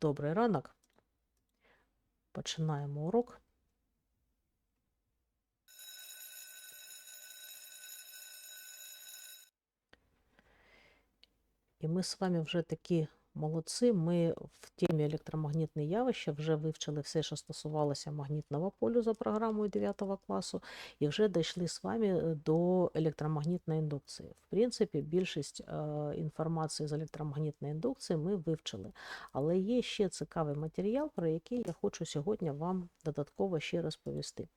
Добрий ранок. Починаємо урок. І ми з вами вже такі молодці. Ми в темі електромагнітне явище вже вивчили все, що стосувалося магнітного полю за програмою 9 класу, і вже дійшли з вами е, до електромагнітної індукції. В принципі, більшість е, інформації з електромагнітної індукції ми вивчили. Але є ще цікавий матеріал, про який я хочу сьогодні вам додатково ще розповісти.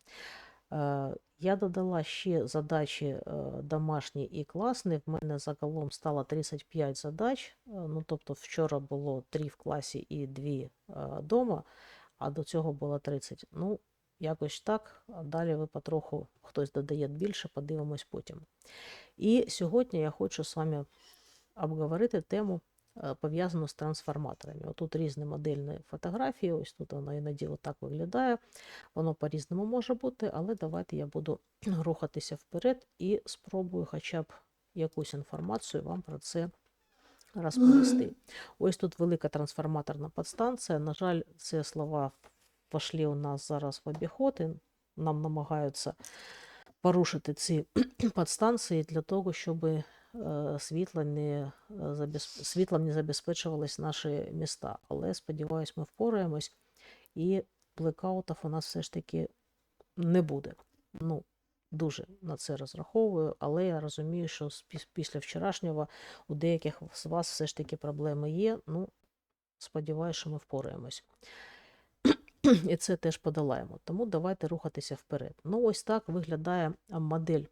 Е, Я додала ще задачі е, домашні і класні. В мене загалом стало 35 задач. Е, Ну, тобто вчора було 3 в класі і 2 вдома, а до цього було 30. Ну, якось так. Далі ви потроху хтось додає більше, подивимось потім. І сьогодні я хочу з вами обговорити тему е, пов'язану з трансформаторами. Отут різні модельні фотографії, ось тут вона іноді отак виглядає. Воно по-різному може бути, але давайте я буду рухатися вперед і спробую хоча б якусь інформацію вам про це розповісти. Ось тут велика трансформаторна підстанція. На жаль, ці слова пішли у нас зараз в обіход, і нам намагаються порушити ці підстанції для того, щоб е, світло не, е, світлом не забезпечувались наші міста. Але сподіваюсь, ми впораємось і блекаутів у нас все ж таки не буде. Ну, дуже на це розраховую, але я розумію, що після вчорашнього у деяких з вас все ж таки проблеми є. Ну, сподіваюся, що ми впораємось. І це теж подолаємо. Тому давайте рухатися вперед. Ну, ось так виглядає модель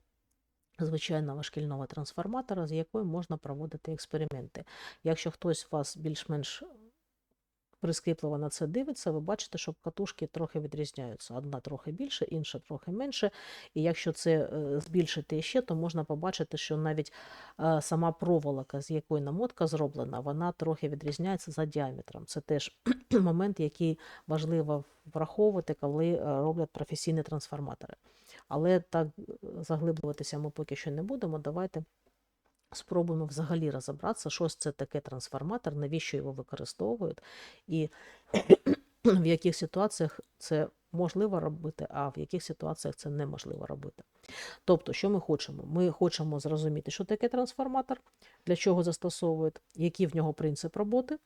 звичайного шкільного трансформатора, з якою можна проводити експерименти. Якщо хтось з вас більш-менш прискіпливо на це дивиться, ви бачите, що катушки трохи відрізняються. Одна трохи більше, інша трохи менше. І якщо це е, збільшити ще, то можна побачити, що навіть е, сама проволока, з якої намотка зроблена, вона трохи відрізняється за діаметром. Це теж момент, який важливо враховувати, коли е, роблять професійні трансформатори. Але так е, заглиблюватися ми поки що не будемо. Давайте спробуємо взагалі розібратися, що ж це таке трансформатор, навіщо його використовують, і в яких ситуаціях це можливо робити, а в яких ситуаціях це неможливо робити. Тобто, що ми хочемо? Ми хочемо зрозуміти, що таке трансформатор, для чого застосовують, який в нього принцип роботи.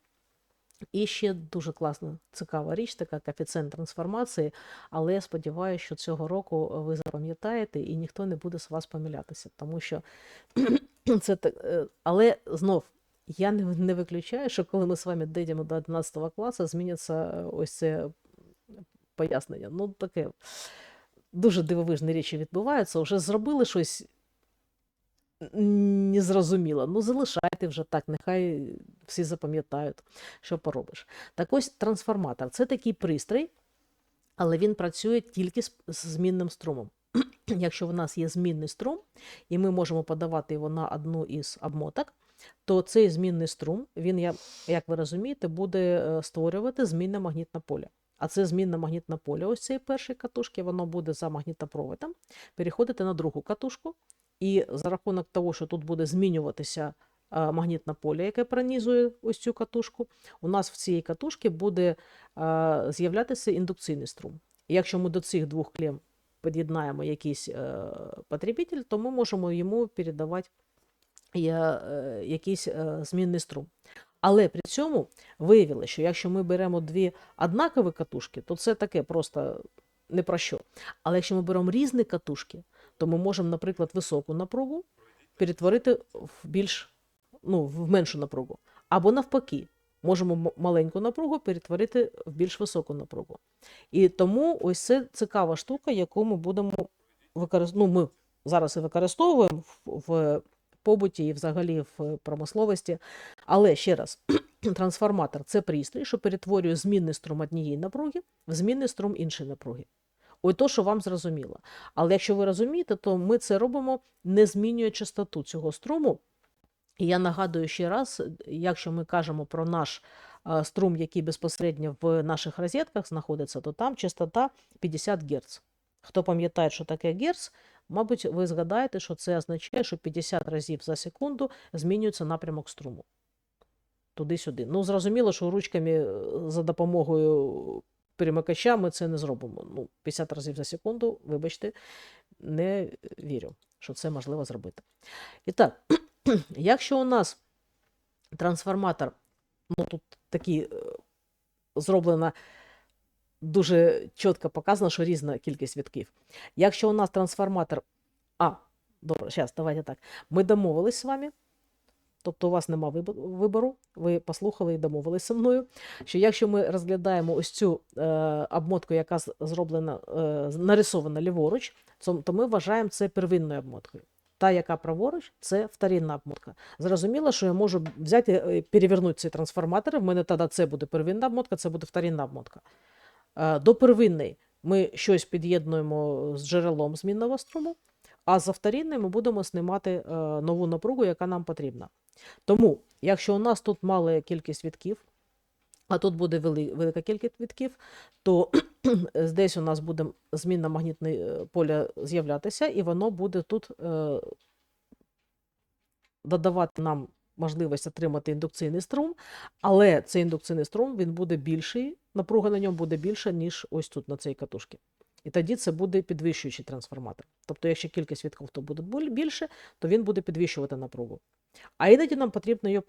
І ще дуже класна, цікава річ, така коефіцієнт трансформації, але я сподіваюся, що цього року ви запам'ятаєте і ніхто не буде з вас помилятися, тому що це так. е, Але знов я не, не виключаю, що коли ми з вами дійдемо до 11 класу, зміняться е, ось це пояснення. Ну, таке дуже дивовижні речі відбуваються. Вже зробили щось незрозуміло. Ну, залишайте вже так, нехай всі запам'ятають, що поробиш. Так ось трансформатор це такий пристрій, але він працює тільки з, змінним струмом. Якщо в нас є змінний струм, і ми можемо подавати його на одну із обмоток, то цей змінний струм, він, як ви розумієте, буде е, створювати змінне магнітне поле. А це змінне магнітне поле ось цієї першої катушки, воно буде за магнітопроводом переходити на другу катушку. І за рахунок того, що тут буде змінюватися е, магнітне поле, яке пронізує ось цю катушку, у нас в цій катушці буде е, з'являтися індукційний струм. І якщо ми до цих двох клем під'єднаємо якийсь е, потребитель, то ми можемо йому передавати якийсь змінний струм. Але при цьому виявилося, що якщо ми беремо дві однакові катушки, то це таке просто не про що. Але якщо ми беремо різні катушки, то ми можемо, наприклад, високу напругу перетворити в більш ну, в меншу напругу. Або навпаки, можемо маленьку напругу перетворити в більш високу напругу. І тому ось це цікава штука, яку ми будемо використовувати. Ну, ми зараз і використовуємо в, побуті і взагалі в промисловості. Але ще раз, трансформатор це пристрій, що перетворює змінний струм однієї напруги в змінний струм іншої напруги. Ой, то, що вам зрозуміло. Але якщо ви розумієте, то ми це робимо, не змінює частоту цього струму. І я нагадую ще раз, якщо ми кажемо про наш е, струм, який безпосередньо в наших розетках знаходиться, то там частота 50 Гц. Хто пам'ятає, що таке Герц, мабуть, ви згадаєте, що це означає, що 50 разів за секунду змінюється напрямок струму. туди-сюди. Ну, зрозуміло, що ручками е, за допомогою перемикача ми це не зробимо. Ну, 50 разів за секунду, вибачте, не вірю, що це можливо зробити. І так, якщо у нас трансформатор, ну тут такий е, зроблено дуже чітко показано, що різна кількість вітків. Якщо у нас трансформатор. А, добре, зараз, давайте так. Ми домовились з вами. Тобто у вас нема вибору, ви послухали і домовились зі мною. Що якщо ми розглядаємо ось цю е, обмотку, яка зроблена, е, нарисована ліворуч, то, ми вважаємо це первинною обмоткою. Та, яка праворуч, це вторинна обмотка. Зрозуміло, що я можу взяти і перевернути цей трансформатор. В мене тоді це буде первинна обмотка, це буде вторинна обмотка. Е, До первинної ми щось під'єднуємо з джерелом змінного струму, а за вторинною ми будемо знімати е, нову напругу, яка нам потрібна. Тому, якщо у нас тут мала кількість вітків, а тут буде вели- велика кількість вітків, то десь у нас буде змінна магнітне е, поля з'являтися, і воно буде тут е, додавати нам можливість отримати індукційний струм, але цей індукційний струм він буде більший, напруга на ньому буде більша, ніж ось тут на цій катушці. І тоді це буде підвищуючий трансформатор. Тобто, якщо кількість вітків то буде більше, то він буде підвищувати напругу. А іноді нам потрібно його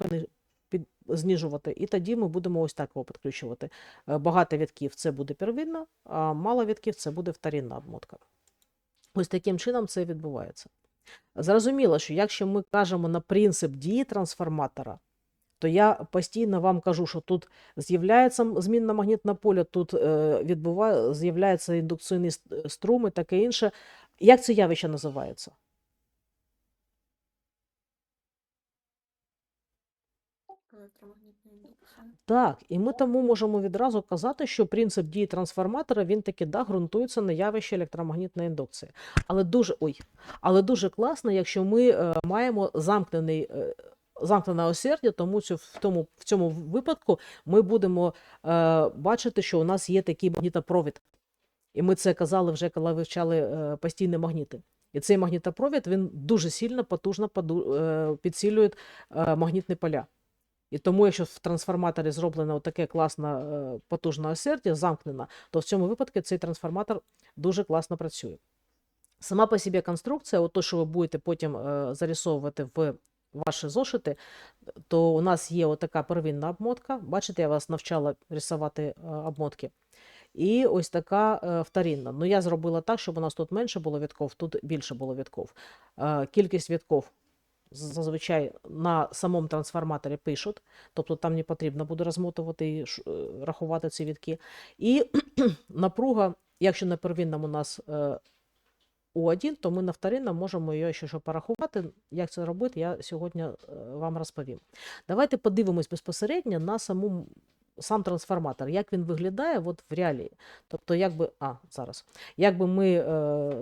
знижувати, і тоді ми будемо ось так його підключувати. Е, Багато вітків це буде первинна, а мало вітків це буде вторинна обмотка. Ось таким чином це відбувається. Зрозуміло, що якщо ми кажемо на принцип дії трансформатора, то я постійно вам кажу, що тут з'являється змінна магнітне поле, тут е, відбуває, з'являється індукційний е, струм і таке інше. Як це явище називається? Так, і ми тому можемо відразу казати, що принцип дії трансформатора він таки да, ґрунтується на явищі електромагнітної індукції. Але дуже ой, але дуже класно, якщо ми е, маємо замкнений. е, Замкнене осердя, тому цю, в, тому, в цьому випадку ми будемо е, бачити, що у нас є такий магнітопровід. І ми це казали вже, коли вивчали е, постійні магніти. І цей магнітопровід він дуже сильно, потужно поду, е, підсилює е, магнітні поля. І тому, якщо в трансформаторі зроблено таке класне е, потужне осердя, замкнено, то в цьому випадку цей трансформатор дуже класно працює. Сама по собі конструкція, от то, що ви будете потім е, зарисовувати в ваші зошити, то у нас є отака первинна обмотка. Бачите, я вас навчала рисувати е, обмотки. І ось така е, вторинна. Ну, я зробила так, щоб у нас тут менше було відков, тут більше було відков. Е, кількість відков з- зазвичай на самому трансформаторі пишуть, тобто там не потрібно буде розмотувати і рахувати ці відки. І напруга, якщо на первинному у нас е, У1, то ми на вторинному можемо її ще що порахувати. Як це робити, я сьогодні е, вам розповім. Давайте подивимось безпосередньо на саму сам трансформатор, як він виглядає от в реалії. Тобто, якби, а, зараз, якби ми е,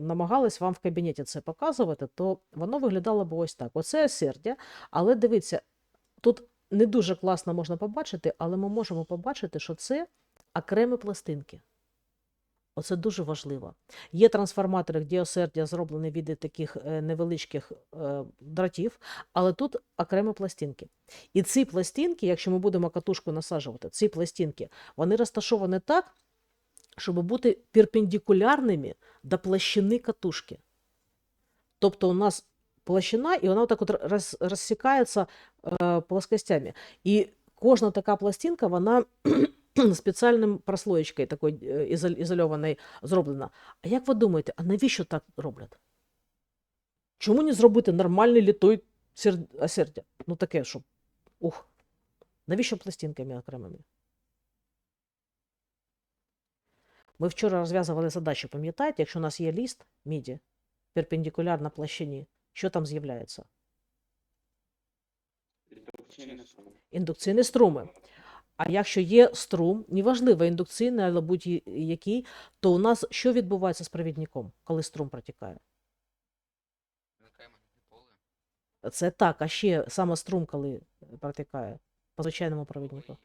намагались вам в кабінеті це показувати, то воно виглядало б ось так. Оце осердя, але дивіться, тут не дуже класно можна побачити, але ми можемо побачити, що це окремі пластинки. Оце дуже важливо. Є трансформатори, де осердя зроблені від таких е, невеличких е, дратів, але тут окремі пластинки. І ці пластинки, якщо ми будемо катушку насаджувати, ці пластинки, вони розташовані так, щоб бути перпендикулярними до площини катушки. Тобто у нас площина, і вона так от роз, розсікається е, плоскостями. І кожна така пластинка, вона спеціальним прослоєчкою такою ізоль- ізольованою зроблена. А як ви думаєте, а навіщо так роблять? Чому не зробити нормальний літой сер- осердя? Ну таке, щоб. Ух. Навіщо пластинками окремими? Ми вчора розв'язували задачу, пам'ятаєте, якщо у нас є ліст міді перпендикулярно площині, що там з'являється? Індукційні струми. А якщо є струм, неважливо, індукційний, але будь-який, то у нас що відбувається з провідником, коли струм протікає? Це так, а ще саме струм, коли протікає по звичайному провіднику.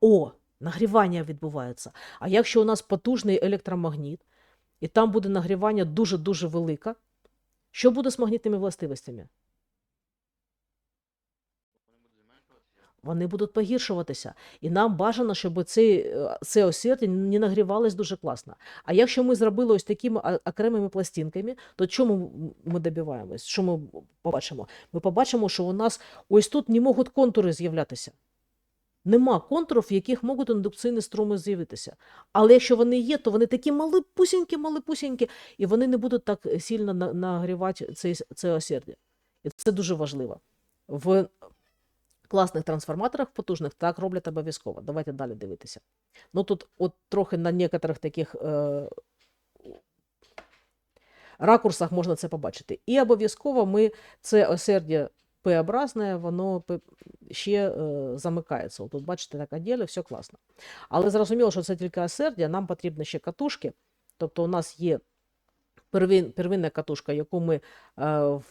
О, нагрівання відбувається. А якщо у нас потужний електромагніт, і там буде нагрівання дуже-дуже велике, що буде з магнітними властивостями? Вони будуть погіршуватися. І нам бажано, щоб ці, е, це осердя не нагрівалось дуже класно. А якщо ми зробили ось такими окремими пластинками, то чому ми добиваємось? Що ми побачимо? Ми побачимо, що у нас ось тут не можуть контури з'являтися. Нема контурів, в яких можуть індукційні струми з'явитися. Але якщо вони є, то вони такі малипусінькі, малипусінькі, і вони не будуть так сильно нагрівати цей, це осердя. І це дуже важливо. В класних трансформаторах потужних так роблять обов'язково. Давайте далі дивитися. Ну тут от трохи на некоторих таких е, ракурсах можна це побачити. І обов'язково ми це осердя П-образне, воно ще е, замикається. От Тут бачите, так оділи, все класно. Але зрозуміло, що це тільки осердя, нам потрібно ще катушки. Тобто у нас є первин, первинна катушка, яку ми е,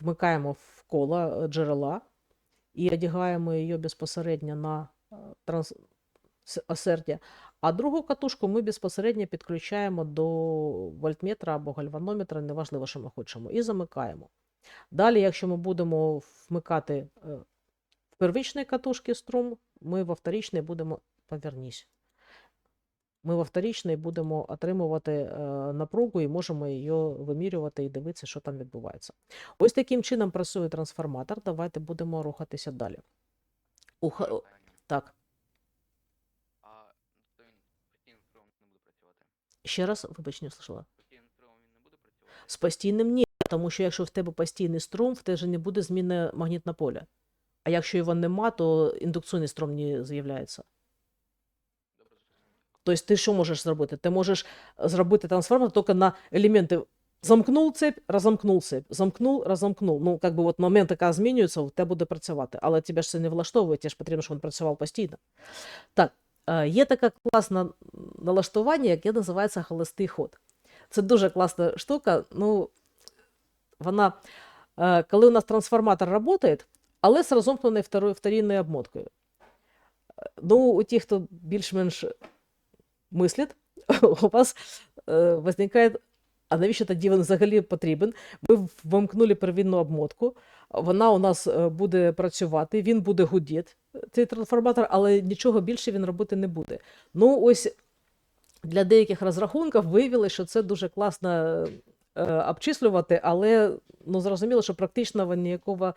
вмикаємо в коло е, джерела і одягаємо її безпосередньо на е, транс... осердя. А другу катушку ми безпосередньо підключаємо до вольтметра або гальванометра, неважливо, що ми хочемо, і замикаємо. Далі, якщо ми будемо вмикати е, в первичної катушки струм, ми во вторичний будемо повернісь. Ми во вторичний будемо отримувати е, напругу і можемо її вимірювати і дивитися, що там відбувається. Ось таким чином працює трансформатор. Давайте будемо рухатися далі. У, ха- так, А то він не буде працювати. ще раз, вибач, не слышала. З постійним ні, тому що якщо в тебе постійний струм, в тебе не буде зміни магнітне поля. А якщо його нема, то індукційний струм не з'являється. Тобто ти що можеш зробити? Ти можеш зробити трансформатор тільки на елементи замкнув цепь, розамкнув цепь, замкнув, розамкнув. Ну, як би от момент, яка змінюється, в тебе буде працювати. Але тебе ж це не влаштовує, тебе ж потрібно, щоб він працював постійно. Так, е, є таке класне налаштування, яке називається холостий ход. Це дуже класна штука. Ну, вона, е, коли у нас трансформатор працює, але з розомкненою вторинною обмоткою. Е, Ну, у тих, хто більш-менш мислить, у вас е, возникає, а навіщо тоді він взагалі потрібен? Ми вимкнули первинну обмотку, вона у нас е, буде працювати, він буде гудіти, цей трансформатор, але нічого більше він робити не буде. Ну, ось для деяких розрахунків виявили, що це дуже класно е, обчислювати, але ну, зрозуміло, що практично ніякого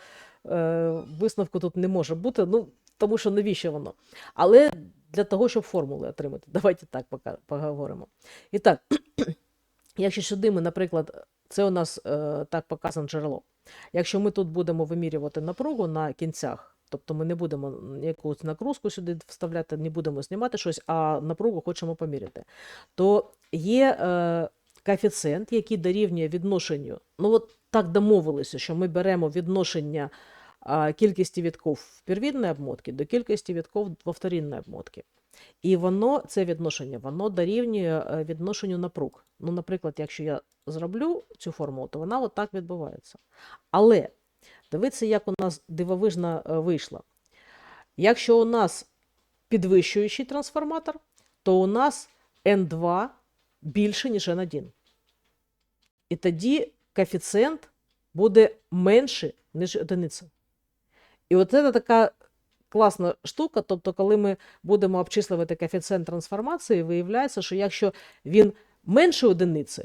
е, висновку тут не може бути, ну, тому що навіщо воно? Але для того, щоб формули отримати. Давайте так поговоримо. І так, якщо сюди ми, наприклад, це у нас е, так показано джерело. Якщо ми тут будемо вимірювати напругу на кінцях, тобто ми не будемо якусь нагрузку сюди вставляти, не будемо знімати щось, а напругу хочемо поміряти, то є е, коефіцієнт, який дорівнює відношенню. Ну, от так домовилися, що ми беремо відношення кількості вітків в первинній обмотці до кількості вітків во вторинній обмотці. І воно, це відношення, воно дорівнює е, відношенню напруг. Ну, наприклад, якщо я зроблю цю формулу, то вона отак відбувається. Але дивіться, як у нас дивовижно е, вийшло. Якщо у нас підвищуючий трансформатор, то у нас N2 більше, ніж N1. І тоді коефіцієнт буде менше, ніж одиниця. І от це така класна штука. Тобто, коли ми будемо обчислювати коефіцієнт трансформації, виявляється, що якщо він менше одиниці,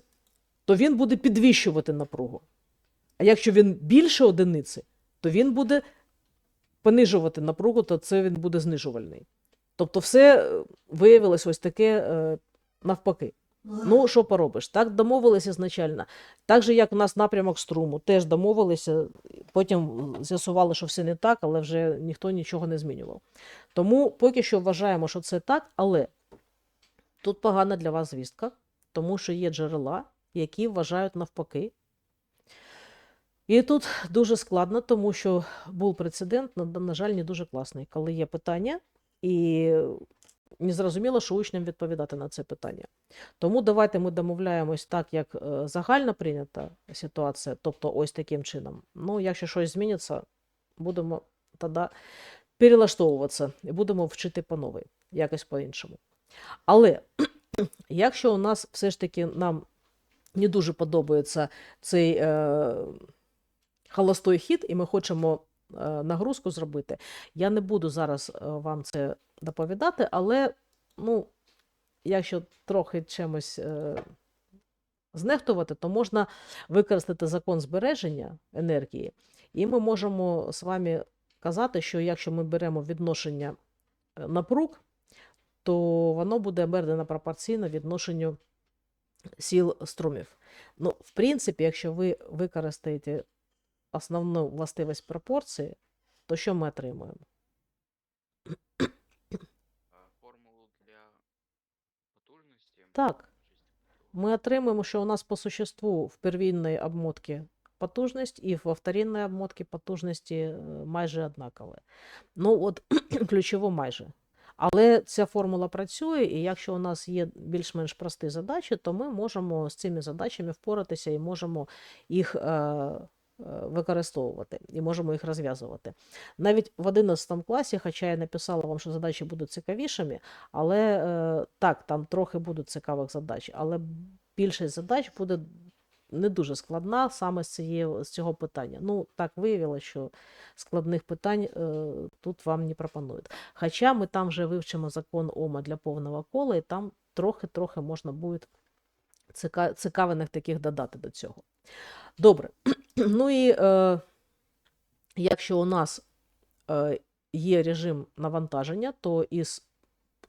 то він буде підвищувати напругу. А якщо він більше одиниці, то він буде понижувати напругу, то це він буде знижувальний. Тобто, все е, виявилось ось таке е, навпаки. Ну, що поробиш? Так домовилися ізначально. Так же, як у нас напрямок струму, теж домовилися, потім з'ясували, що все не так, але вже ніхто нічого не змінював. Тому поки що вважаємо, що це так, але тут погана для вас звістка, тому що є джерела, які вважають навпаки. І тут дуже складно, тому що був прецедент, на, на жаль, не дуже класний, коли є питання, і не зрозуміло, що учням відповідати на це питання. Тому давайте ми домовляємось так, як е, загально прийнята ситуація, тобто ось таким чином. Ну, якщо щось зміниться, будемо тоді перелаштовуватися і будемо вчити по новій, якось по-іншому. Але якщо у нас все ж таки нам не дуже подобається цей е, холостой хід, і ми хочемо е, нагрузку зробити. Я не буду зараз е, вам це доповідати, але ну, якщо трохи чимось е, знехтувати, то можна використати закон збереження енергії, і ми можемо з вами казати, що якщо ми беремо відношення е, напруг, то воно буде обернено пропорційно відношенню сил струмів. Ну, в принципі, якщо ви використаєте основну властивість пропорції, то що ми отримуємо? А, Формулу для потужності. Так. Мы отримуємо, що у нас по существу в первинной обмотці потужність і во вторинній обмотці потужності е, майже однакові. Ну, от ключово майже. Але ця формула працює, і якщо у нас є більш-менш прості задачі, то ми можемо з цими задачами впоратися і можемо їх е, використовувати і можемо їх розв'язувати. Навіть в 11 класі, хоча я написала вам, що задачі будуть цікавішими, але е, так, там трохи будуть цікавих задач, але більшість задач буде не дуже складна саме з, цієї, з цього питання. Ну, так виявилося, що складних питань е, тут вам не пропонують. Хоча ми там вже вивчимо закон Ома для повного кола, і там трохи-трохи можна буде цікавинок таких додати до цього. Добре. Ну і е, якщо у нас е, є режим навантаження, то із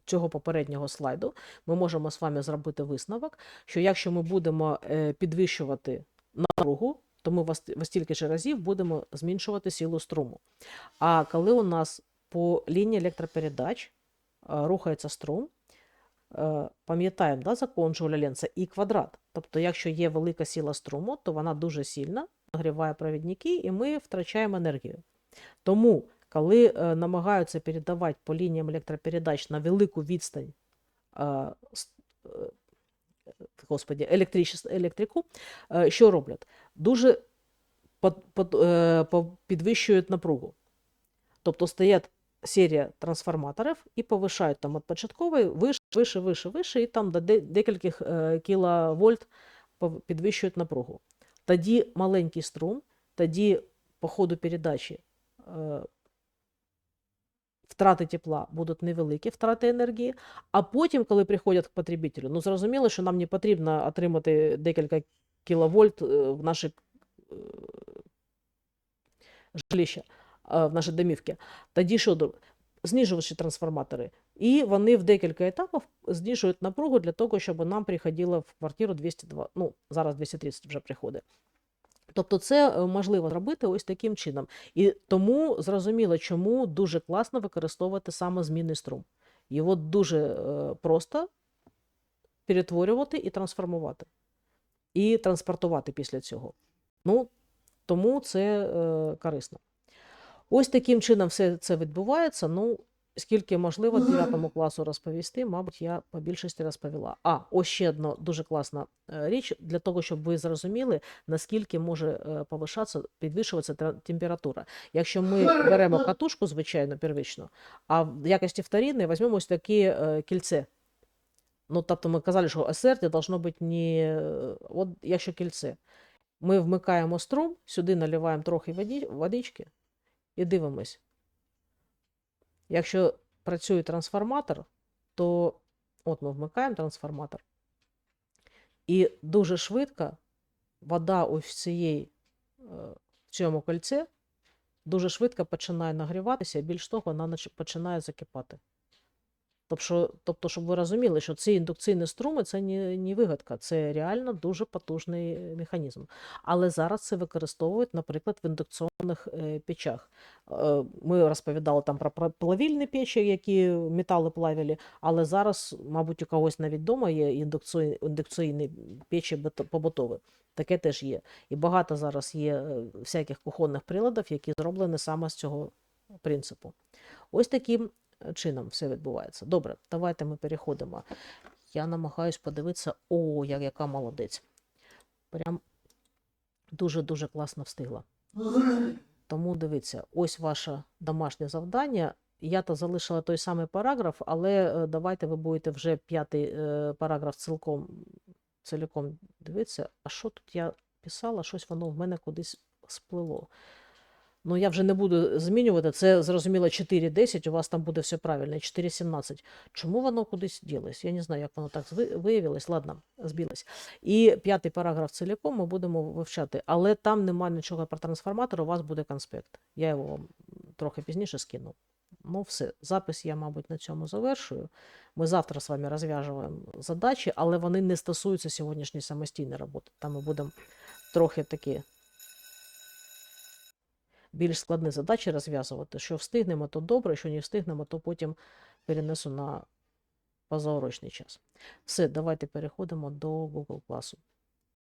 цього попереднього слайду ми можемо з вами зробити висновок, що якщо ми будемо е, підвищувати напругу, то ми в ост- в стільки ж разів будемо зменшувати силу струму. А коли у нас по лінії електропередач е, рухається струм, пам'ятаємо да, закон Джоуля Ленца і квадрат. Тобто, якщо є велика сила струму, то вона дуже сильно нагріває провідники, і ми втрачаємо енергію. Тому, коли е, намагаються передавати по лініям електропередач на велику відстань е, е, господі, електрику, е, що роблять? Дуже е, підвищують напругу. Тобто стоять серія трансформаторів і повишають там від початкової вище, вище, вище, вище, і там до де- декількох е, кіловольт підвищують напругу. Тоді маленький струм, тоді по ходу передачі е, втрати тепла будуть невеликі, втрати енергії, а потім, коли приходять к потребителю, ну зрозуміло, що нам не потрібно отримати декілька кіловольт в наші жилища, в наші домівки. Тоді що знижувачі трансформатори, і вони в декілька етапів знижують напругу для того, щоб нам приходило в квартиру 202, ну зараз 230 вже приходить. Тобто це е, можливо зробити ось таким чином. І тому зрозуміло, чому дуже класно використовувати саме змінний струм. Його дуже е, просто перетворювати і трансформувати, і транспортувати після цього. Ну, тому це е, корисно. Ось таким чином все це відбувається. Ну, скільки можливо 9 класу розповісти, мабуть, я по більшості розповіла. А, ось ще одна дуже класна е, річ для того, щоб ви зрозуміли, наскільки може е, повишатися, підвищуватися температура. Якщо ми беремо катушку, звичайно, первично, а в якості вторинної візьмемо ось таке кільце. Ну, тобто ми казали, що осердя должно бути не. От якщо кільце. Ми вмикаємо струм, сюди наливаємо трохи водички і дивимось. Якщо працює трансформатор, то от ми вмикаємо трансформатор, і дуже швидко вода ось цієї, е, в цьому кольці дуже швидко починає нагріватися, більш того, вона починає закипати. Тобто, тобто, щоб ви розуміли, що ці індукційні струми це не, не вигадка, це реально дуже потужний е, механізм. Але зараз це використовують, наприклад, в індукційних е, печах. Е, Ми розповідали там про плавільні печі, які метали плавили, але зараз, мабуть, у когось навіть вдома є індукційні, печі побутові. Таке теж є. І багато зараз є всяких кухонних приладів, які зроблені саме з цього принципу. Ось таким е, чином все відбувається. Добре, давайте ми переходимо. Я намагаюсь подивитися, о, я яка молодець. Прям дуже-дуже класно встигла. Тому дивіться, ось ваше домашнє завдання. Я то залишила той самий параграф, але е, давайте ви будете вже п'ятий е, параграф цілком, цілком дивитися. А що тут я писала? Щось воно в мене кудись сплило. Ну, я вже не буду змінювати. Це зрозуміло 4.10, у вас там буде все правильно, 4.17. Чому воно кудись ділось? Я не знаю, як воно так виявилось. Ладно, збілось. І п'ятий параграф ціліком ми будемо вивчати, але там немає нічого про трансформатор, у вас буде конспект. Я його вам трохи пізніше скину. Ну, все, запис я, мабуть, на цьому завершую. Ми завтра з вами розв'яжуємо задачі, але вони не стосуються сьогоднішньої самостійної роботи. Там ми будемо трохи такі більш складні задачі розв'язувати. Що встигнемо, то добре, що не встигнемо, то потім перенесу на позаурочний час. Все, давайте переходимо до Google класу.